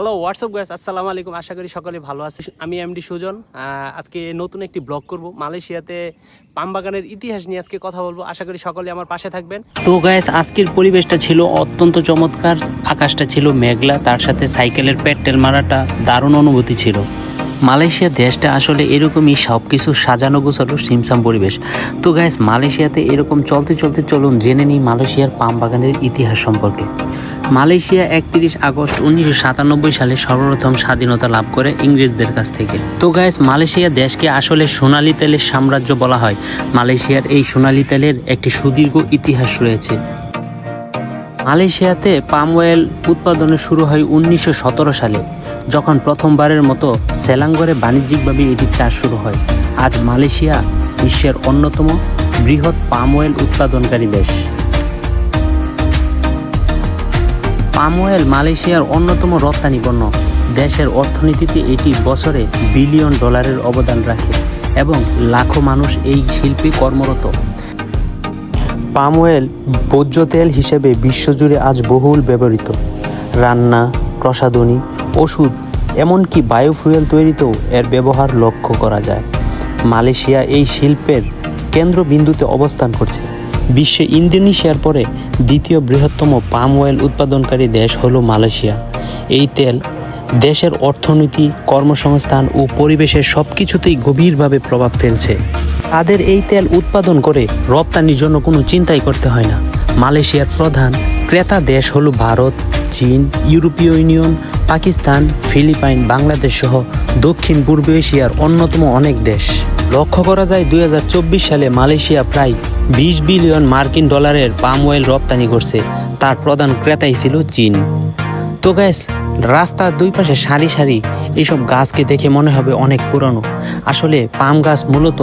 Hello WhatsApp guys আসসালামু আলাইকুম আশা করি সকলে ভালো আছে আমি এমডি সুজন। আজকে নতুন একটি ব্লগ করব। মালয়েশিয়াতে পাম বাগানের ইতিহাস নিয়ে আজকে কথা বলব। আশা করি সকলে আমার পাশে থাকবেন। তো গ্যাস আজকের পরিবেশটা ছিল অত্যন্ত চমৎকার। আকাশটা ছিল মেঘলা। তার সাথে সাইকেলের পেট্টেল মারাটা দারুণ অনুভূতি ছিল। মালয়েশিয়া দেশটা আসলে এরকমই সব কিছু সাজানো গোছালো সিমসাম পরিবেশ। তো গ্যাস মালয়েশিয়াতে এরকম চলতে চলতে চলুন, জেনে নিই মালয়েশিয়ার পাম বাগানের ইতিহাস সম্পর্কে। মালয়েশিয়া একত্রিশ আগস্ট উনিশশো সাতানব্বই সালে সর্বপ্রথম স্বাধীনতা লাভ করে ইংরেজদের কাছ থেকে। তো গ্যাস মালয়েশিয়া দেশকে আসলে সোনালী তেলের সাম্রাজ্য বলা হয়। মালয়েশিয়ার এই সোনালী তেলের একটি সুদীর্ঘ ইতিহাস রয়েছে। মালয়েশিয়াতে পাম অয়েল উৎপাদনে শুরু হয় উনিশশো সতেরো সালে, যখন প্রথমবারের মতো সেলাঙ্গরে বাণিজ্যিকভাবে এটির চাষ শুরু হয়। আজ মালয়েশিয়া বিশ্বের অন্যতম বৃহৎ পাম অয়েল উৎপাদনকারী দেশ। পাম অয়েল মালয়েশিয়ার অন্যতম রপ্তানি পণ্য। দেশের অর্থনীতিতে এটি বছরে বিলিয়ন ডলারের অবদান রাখে এবং লাখো মানুষ এই শিল্পে কর্মরত। পাম অয়েল ভোজ্য তেল হিসেবে বিশ্বজুড়ে আজ বহুল ব্যবহৃত। রান্না, প্রসাধনী, ওষুধ, এমনকি বায়োফুয়েল তৈরিতেও এর ব্যবহার লক্ষ্য করা যায়। মালয়েশিয়া এই শিল্পের কেন্দ্রবিন্দুতে অবস্থান করছে। বিশ্বে ইন্দোনেশিয়ার পরে দ্বিতীয় বৃহত্তম পাম অয়েল উৎপাদনকারী দেশ হলো মালয়েশিয়া। এই তেল দেশের অর্থনীতি, কর্মসংস্থান ও পরিবেশের সব কিছুতেই গভীরভাবে প্রভাব ফেলছে। তাদের এই তেল উৎপাদন করে রপ্তানির জন্য কোনো চিন্তাই করতে হয় না। মালয়েশিয়ার প্রধান ক্রেতা দেশ হলো ভারত, চীন, ইউরোপীয় ইউনিয়ন, পাকিস্তান, ফিলিপাইন, বাংলাদেশ সহ দক্ষিণ পূর্ব এশিয়ার অন্যতম অনেক দেশ। লক্ষ্য করা যায় দুই হাজার চব্বিশ সালে মালয়েশিয়া প্রায় বিশ বিলিয়ন মার্কিন ডলারের পাম অয়েল রপ্তানি করছে। তার প্রধান ক্রেতাই ছিল চীন। তো গ্যাস রাস্তার দুই পাশে সারি সারি এইসব গাছকে দেখে মনে হবে অনেক পুরনো। আসলে পাম গাছ মূলত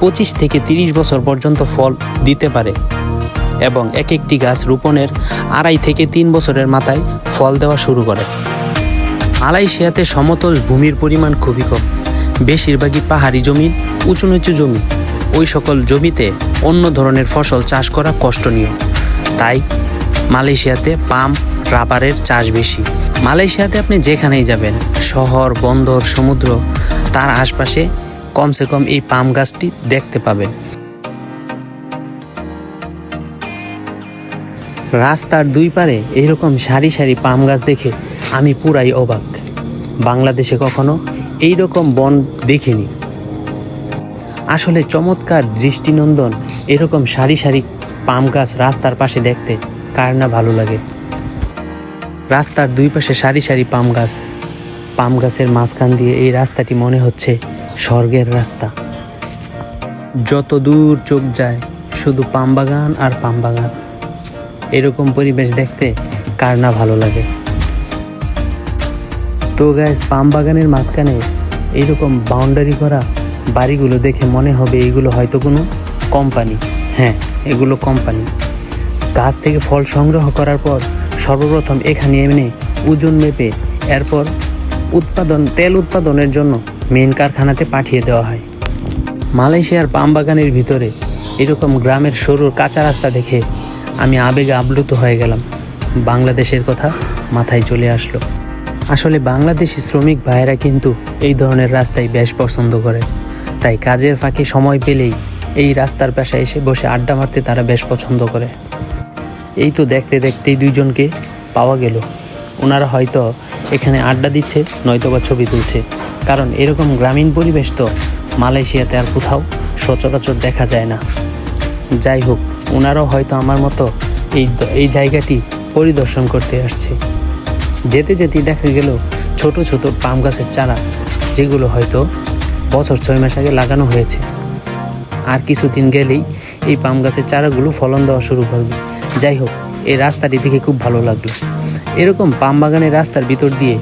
পঁচিশ থেকে তিরিশ বছর পর্যন্ত ফল দিতে পারে এবং এক একটি গাছ রোপণের আড়াই থেকে তিন বছরের মাথায় ফল দেওয়া শুরু করে। মালয়েশিয়াতে সমতল ভূমির পরিমাণ খুবই কম। বেশিরভাগই পাহাড়ি জমি উঁচু নিচু জমি। ওই সকল জমিতে অন্য ধরনের ফসল চাষ করা কষ্টনীয়। তাই মালয়েশিয়াতে পাম, রাবারের চাষ বেশি। মালয়েশিয়াতে আপনি যেখানেই যাবেন, শহর, বন্দর, সমুদ্র, তার আশপাশে কমসে কম এই পাম গাছটি দেখতে পাবেন। রাস্তার দুই পারে এইরকম সারি সারি পাম গাছ দেখে আমি পুরাই অবাক। বাংলাদেশে কখনো এই রকম বন দেখিনি। আসলে চমৎকার দৃষ্টিনন্দন, এরকম সারি সারি পাম গাছ রাস্তার পাশে দেখতে কার না ভালো লাগে। রাস্তার দুই পাশে সারি সারি পাম গাছ। পাম গাছের মাঝখান দিয়ে এই রাস্তাটি মনে হচ্ছে স্বর্গের রাস্তা। যত দূর চোখ যায়, শুধু পাম বাগান আর পাম বাগান। এরকম পরিবেশ দেখতে কার না ভালো লাগে। তো গাইজ পাম বাগানের মাঝখানে এইরকম বাউন্ডারি করা বাড়িগুলো দেখে মনে হবে এইগুলো হয়তো কোনো কোম্পানি হ্যাঁ এগুলো কোম্পানি গাছ থেকে ফল সংগ্রহ করার পর সর্বপ্রথম এখানে এমনি ওজন মেপে এরপর উৎপাদন, তেল উৎপাদনের জন্য মেন কারখানাতে পাঠিয়ে দেওয়া হয়। মালয়েশিয়ার পাম বাগানের ভিতরে এরকম গ্রামের সরুর কাঁচা রাস্তা দেখে আমি আবেগে আপ্লুত হয়ে গেলাম। বাংলাদেশের কথা মাথায় চলে আসলো। আসলে বাংলাদেশি শ্রমিক ভাইয়েরা কিন্তু এই ধরনের রাস্তায় বেশ পছন্দ করে। তাই কাজের ফাঁকে সময় পেলেই এই রাস্তার পেশায় এসে বসে আড্ডা মারতে তারা বেশ পছন্দ করে। এই তো দেখতে দেখতেই দুইজনকে পাওয়া গেল। ওনারা হয়তো এখানে আড্ডা দিচ্ছে নয়তো বা ছবি তুলছে। কারণ এরকম গ্রামীণ পরিবেশ তো মালয়েশিয়াতে আর কোথাও সচরাচর দেখা যায় না। যাই হোক, ওনারাও হয়তো আমার মতো এই এই জায়গাটি পরিদর্শন করতে আসছে। যেতে যেতেই দেখা গেল ছোট ছোট পাম গাছের চারা, যেগুলো হয়তো বছর ছয় মাস আগে লাগানো হয়েছে। আর কিছুদিন গেলেই এই পাম গাছের চারাগুলো ফলন দেওয়া শুরু করবে। যাই হোক, এই রাস্তাটি দেখে খুব ভালো লাগল। এরকম পাম বাগানের রাস্তার ভিতর দিয়ে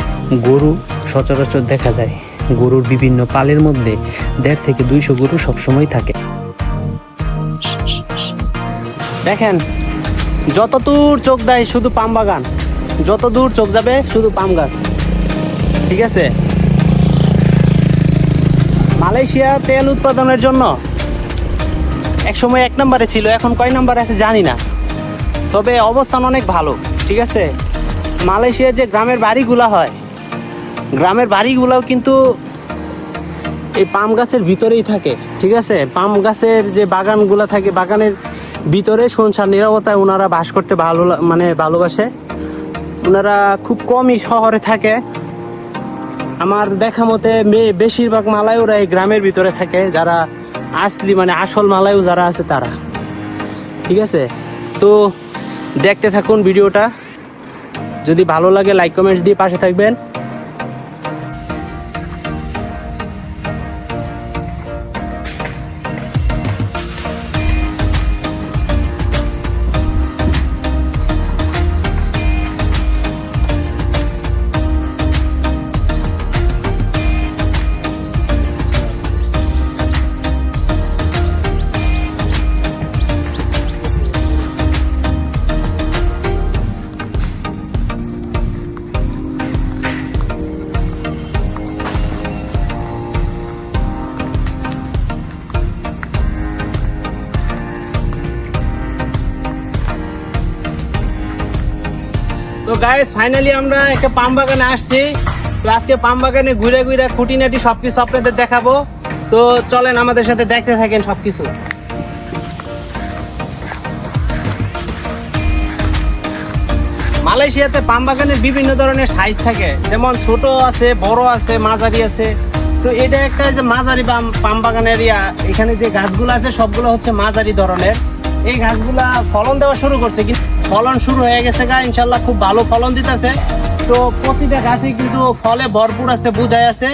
গরু সচরাচর দেখা যায়। গরুর বিভিন্ন পালের মধ্যে দেড় থেকে দুইশো গরু সবসময় থাকে। দেখেন যত দূর চোখ দেয় শুধু পাম বাগান। যত দূর চোখ যাবে, শুধু পাম গাছ। ঠিক আছে? মালয়েশিয়া তেল উৎপাদনের জন্য এক সময় এক নম্বরে ছিল, এখন কয় নম্বরে আছে জানি না। তবে অবস্থান অনেক ভালো, ঠিক আছে? মালয়েশিয়ার যে গ্রামের বাড়িগুলো হয়, গ্রামের বাড়িগুলোও কিন্তু এই পাম গাছের ভিতরেই থাকে, ঠিক আছে? পাম গাছের যে বাগানগুলো থাকে, বাগানের ভিতরে শুনশান নিরাপত্তায় ওনারা বাস করতে ভালো মানে ভালোবাসে। ওনারা খুব কমই শহরে থাকে। আমার দেখা মতে মেয়ে বেশিরভাগ মালায়ুরা এই গ্রামের ভিতরে থাকে, যারা আসলি মানে আসল মালায়ু যারা আছে তারা। ঠিক আছে? তো দেখতে থাকুন ভিডিওটা। যদি ভালো লাগে লাইক কমেন্টস দিয়ে পাশে থাকবেন। গাইস ফাইনালি আমরা একটা পাম বাগানে আসছি। তো আজকে পাম বাগানে ঘুরে ঘুরে খুঁটিনাটি সবকিছু আপনাদের দেখাবো। তো চলেন আমাদের সাথে দেখতে থাকেন সবকিছু। মালয়েশিয়াতে পাম বাগানের বিভিন্ন ধরনের সাইজ থাকে। যেমন ছোট আছে, বড় আছে, মাঝারি আছে। তো এটা একটা যে মাঝারি পাম পাম বাগান এরিয়া এখানে যে গাছগুলো আছে, সবগুলো হচ্ছে মাঝারি ধরনের। এই গাছগুলা ফলন দেওয়া শুরু করছে, কিন্তু ফলন শুরু হয়ে গেছে গা, ইনশাল্লাহ খুব ভালো ফলন দিতেছে। তো প্রতিটা গাছে কিন্তু ফলে ভরপুর আছে, বুঝাই আছে।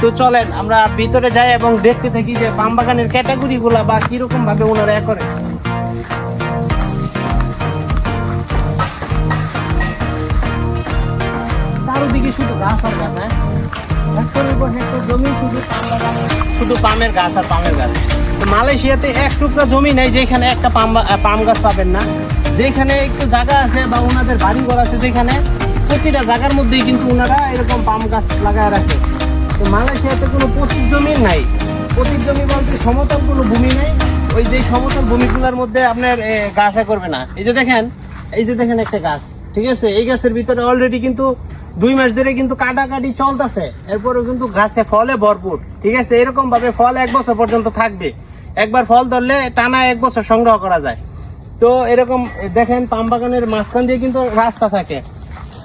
তো চলেন, আমরা ভিতরে যাই এবং দেখতে থাকি যে পাম বাগানের ক্যাটাগরি গুলা বা কীরকম ভাবে ওনারা করে চারোদিকে শুধু গাছ আর গাছ হ্যাঁ? জমি, শুধু শুধু পামের গাছ আর পামের গাছ। মালয়েশিয়াতে এক টুকরা জমি নেই যেখানে একটা পাম পাম গাছ পাবেন না। যেখানে একটু জায়গা আছে বা ওনাদের বাড়ি ঘর আছে যেখানে, প্রতিটা জায়গার মধ্যেই কিন্তু ওনারা এরকম পাম গাছ লাগায় রাখে। তো মালয়েশিয়াতে কোনো পতির জমি নাই। পতির জমি বলতে সমতল কোনো ভূমি নেই। ওই যে সমতল ভূমিগুলোর মধ্যে আপনার গাছা করবে না। এই যে দেখেন, এই যে দেখেন একটা গাছ, ঠিক আছে? এই গাছের ভিতরে অলরেডি কিন্তু দুই মাস ধরে কিন্তু কাটাকাটি চলতেছে। এরপরেও কিন্তু গাছে ফলে ভরপুর, ঠিক আছে? এরকম ভাবে ফল এক বছর পর্যন্ত থাকবে। একবার ফল ধরলে টানা এক বছর সংগ্রহ করা যায়। তো এরকম, দেখেন, পাম বাগানের মাঝখান দিয়ে কিন্তু রাস্তা থাকে।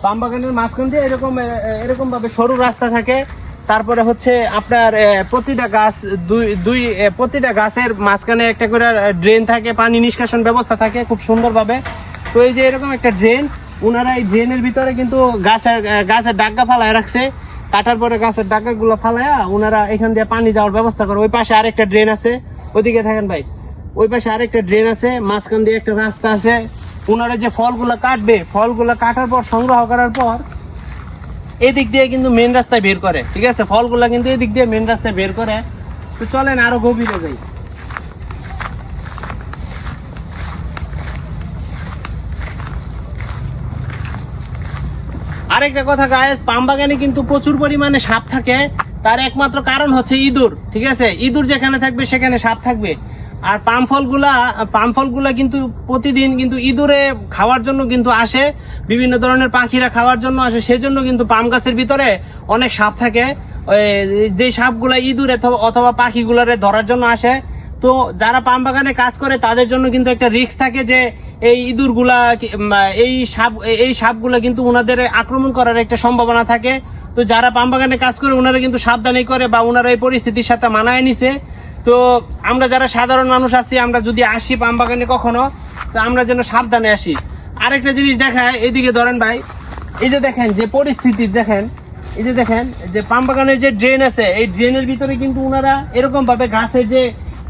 পাম বাগানের মাঝখান দিয়ে এরকম এরকম ভাবে সরু রাস্তা থাকে। তারপরে হচ্ছে আপনার প্রতিটা গাছ দুই দুই প্রতিটা গাছের মাঝখানে একটা করে ড্রেন থাকে, পানি নিষ্কাশন ব্যবস্থা থাকে খুব সুন্দরভাবে। তো এই যে এরকম একটা ড্রেন ওনারা এই ড্রেনের ভিতরে কিন্তু গাছের গাছের ডাগ্গা ফালায় রাখছে। কাটার পরে গাছের ডাগ্গা গুলো ফালায়া ওনারা এখান দিয়ে পানি যাওয়ার ব্যবস্থা করে। ওই পাশে আরেকটা ড্রেন আছে। ওইদিকে থাকেন ভাই। ওই পাশে আরেকটা ড্রেন আছে, মাঝখান দিয়ে একটা রাস্তা আছে। ওনারা যে ফলগুলো কাটবে, ফলগুলো কাটার পর, সংগ্রহ করার পর এদিক দিয়ে কিন্তু মেন রাস্তায় বের করে, ঠিক আছে? ফলগুলো কিন্তু এদিক দিয়ে মেন রাস্তায় বের করে। তো চলেন আরও গভীরে যাই। আরেকটা কথা গায়েস বাগানে কিন্তু প্রচুর পরিমাণে সাপ থাকে। তার একমাত্র কারণ হচ্ছে ইঁদুর, ঠিক আছে? ইঁদুর যেখানে থাকবে, সেখানে সাপ থাকবে। আর পাম ফলগুলা পাম ফলগুলা কিন্তু প্রতিদিন কিন্তু ইঁদুরে খাওয়ার জন্য কিন্তু আসে, বিভিন্ন ধরনের পাখিরা খাওয়ার জন্য আসে, সেজন্য কিন্তু পাম গাছের ভিতরে অনেক সাপ থাকে। যে সাপগুলা ইঁদুর অথবা- পাখিগুলারে ধরার জন্য আসে। তো যারা পাম বাগানে কাজ করে, তাদের জন্য কিন্তু একটা রিস্ক থাকে যে এই ইঁদুরগুলা এই সাপ, এই সাপগুলা কিন্তু ওনাদের আক্রমণ করার একটা সম্ভাবনা থাকে। তো যারা পাম বাগানে কাজ করে ওনারা কিন্তু সাবধানী করে বা ওনারা এই পরিস্থিতির সাথে মানায় নিছে। তো আমরা যারা সাধারণ মানুষ আছি, আমরা যদি আসি পাম বাগানে কখনো, তো আমরা যেন সাবধানে আসি। আরেকটা জিনিস দেখায়, এদিকে ধরেন ভাই, এই যে দেখেন যে পরিস্থিতি, দেখেন, এই যে দেখেন যে পাম বাগানের যে ড্রেন আছে, এই ড্রেনের ভিতরে কিন্তু ওনারা এরকম ভাবে গাছের যে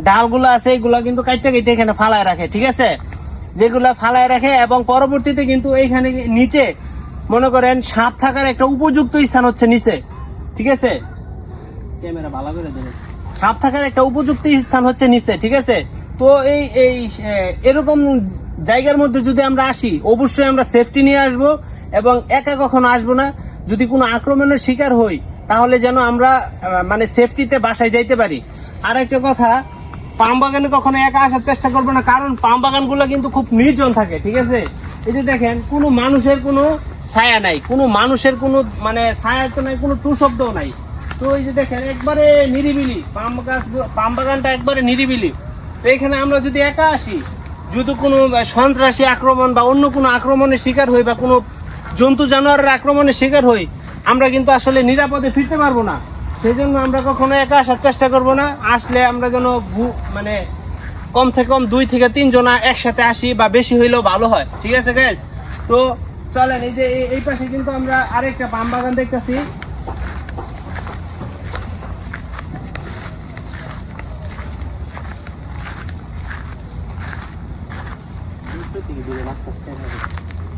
ডালগুলো আছে, এগুলা কিন্তু কাইতে কাইতে এখানে ফালায় রাখে, ঠিক আছে? যেগুলা ফালায় রাখে এবং পরবর্তীতে কিন্তু এইখানে নিচে, মনে করেন সাপ থাকার একটা উপযুক্ত স্থান হচ্ছে নিচে, ঠিক আছে? ক্যামেরা ভালো করে দেবে সাপ থাকার একটা উপযুক্ত স্থান হচ্ছে নিচে, ঠিক আছে? তো এই এই এরকম জায়গার মধ্যে যদি আমরা আসি, অবশ্যই আমরা সেফটি নিয়ে আসব এবং একা কখনো আসব না। যদি কোনো আক্রমণের শিকার হই, তাহলে যেন আমরা মানে সেফটিতে বাসায় যাইতে পারি। আর একটা কথা, পাম বাগানে কখনো একা আসার চেষ্টা করব না, কারণ পাম বাগানগুলো কিন্তু খুব নির্জন থাকে, ঠিক আছে? এই যে দেখেন, কোনো মানুষের কোনো ছায়া নাই, কোনো মানুষের কোনো মানে ছায়া তো নাই, কোনো টু শব্দও নাই। তো এই যে দেখেন, একবারে নিরিবিলি। পাম গাছ পাম বাগানটা একবারে নিরিবিলি। তো এখানে আমরা যদি একা আসি, যদি কোনো সন্ত্রাসী আক্রমণ বা অন্য কোনো আক্রমণের শিকার হই বা কোনো জন্তু জানোয়ারের আক্রমণের শিকার হই, আমরা কিন্তু আসলে নিরাপদে ফিরতে পারব না। সেই জন্য আমরা কখনো একা আসার চেষ্টা করব না। আসলে আমরা যেন ভু- মানে কমসে কম দুই থেকে তিন জনা একসাথে আসি বা বেশি হইলেও ভালো হয়। ঠিক আছে গ্যাস তো চলেন, এই যে, এই- এই পাশে কিন্তু আমরা আরেকটা পাম বাগান দেখতেছি।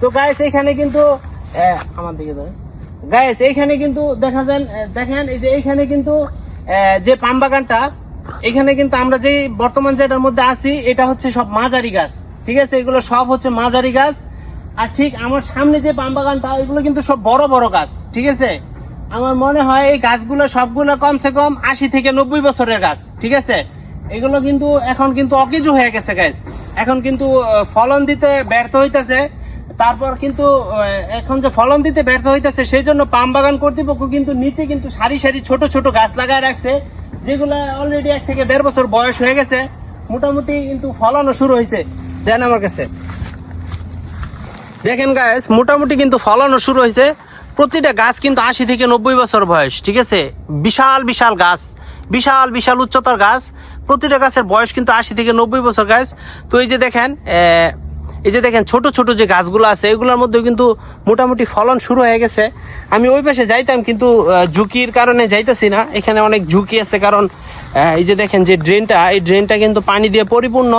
তো গাইস এখানে কিন্তু আমার দিকে গাইস এইখানে কিন্তু দেখা যান দেখেন, এই যে এইখানে কিন্তু যে পাম বাগানটা এখানে কিন্তু আমরা যে বর্তমান যেটার মধ্যে আছি, এটা হচ্ছে সব মাঝারি গাছ। ঠিক আছে? এগুলো সব হচ্ছে মাঝারি গাছ। আর ঠিক আমার সামনে যে পাম বাগানটা, এগুলো কিন্তু সব বড় বড় গাছ। ঠিক আছে? আমার মনে হয় এই গাছগুলো সবগুলো কমসে কম আশি থেকে নব্বই বছরের গাছ। ঠিক আছে? এগুলো কিন্তু এখন কিন্তু অকেজু হয়ে গেছে গাছ এখন কিন্তু ফলন দিতে ব্যর্থ হইতেছে। তারপর কিন্তু এখন যে ফলন দিতে ব্যর্থ হইতেছে, সেই জন্য পাম বাগান কর্তৃপক্ষ কিন্তু নিচে কিন্তু সারি সারি ছোট ছোট গাছ লাগায় রাখছে, যেগুলো অলরেডি এক থেকে দেড় বছর বয়স হয়ে গেছে। মোটামুটি কিন্তু ফলনও শুরু হয়েছে দেন আমার কাছে। দেখেন গাছ মোটামুটি কিন্তু ফলনও শুরু হয়েছে প্রতিটা গাছ কিন্তু আশি থেকে নব্বই বছর বয়স, ঠিক আছে? বিশাল বিশাল গাছ। বিশাল বিশাল উচ্চতার গাছ। প্রতিটা গাছের বয়স কিন্তু আশি থেকে নব্বই বছর গাছ তো এই যে দেখেন এই যে দেখেন ছোট ছোট যে গাছগুলো আছে, এগুলোর মধ্যেও কিন্তু মোটামুটি ফলন শুরু হয়ে গেছে। আমি ওই পাশে যাইতাম কিন্তু ঝুঁকির কারণে যাইতেছি না। এখানে অনেক ঝুঁকি আছে কারণ এই যে দেখেন যে ড্রেনটা এই ড্রেনটা কিন্তু পানি দিয়ে পরিপূর্ণ।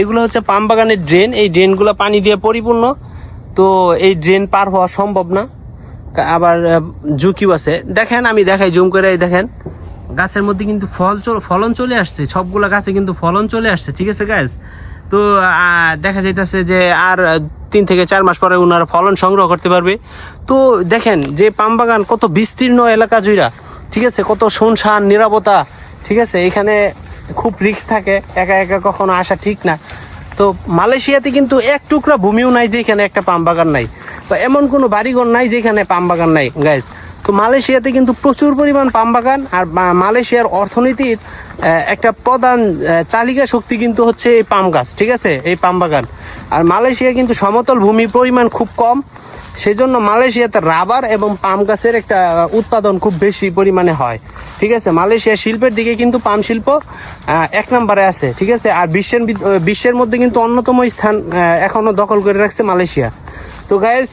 এগুলো হচ্ছে পাম বাগানের ড্রেন এই ড্রেনগুলো পানি দিয়ে পরিপূর্ণ। তো এই ড্রেন পার হওয়া সম্ভব না। আবার ঝুঁকিও আছে। দেখেন, আমি দেখাই, জুম করে দেখেন। গাছের মধ্যে কিন্তু ফল ফলন চলে আসছে, সবগুলো গাছে কিন্তু ফলন চলে আসছে, ঠিক আছে গাছ তো দেখা যাইতেছে যে আর তিন থেকে চার মাস পরে ওনারা ফলন সংগ্রহ করতে পারবে। তো দেখেন যে পাম বাগান কত বিস্তীর্ণ এলাকা জুড়া ঠিক আছে? কত শুনশান, নিরাপত্তা, ঠিক আছে? এখানে খুব রিস্ক থাকে, একা একা কখনো আসা ঠিক না। তো মালয়েশিয়াতে কিন্তু এক টুকরা ভূমিও নাই যেখানে একটা পাম বাগান নাই। বা এমন কোনো বাড়িঘর নাই যেখানে পাম বাগান নাই গাইজ তো মালয়েশিয়াতে কিন্তু প্রচুর পরিমাণ পাম বাগান আর মালয়েশিয়ার অর্থনীতির একটা প্রধান চালিকা শক্তি কিন্তু হচ্ছে এই পাম গাছ, ঠিক আছে? এই পাম বাগান। আর মালয়েশিয়া কিন্তু সমতল ভূমির পরিমাণ খুব কম, সেজন্য মালয়েশিয়াতে রাবার এবং পাম গাছের একটা উৎপাদন খুব বেশি পরিমাণে হয়, ঠিক আছে? মালয়েশিয়া শিল্পের দিকে কিন্তু পাম শিল্প এক নম্বরে আছে, ঠিক আছে? আর বিশ্বের বিশ্বের মধ্যে কিন্তু অন্যতম স্থান এখনও দখল করে রাখছে মালয়েশিয়া। তো গাইস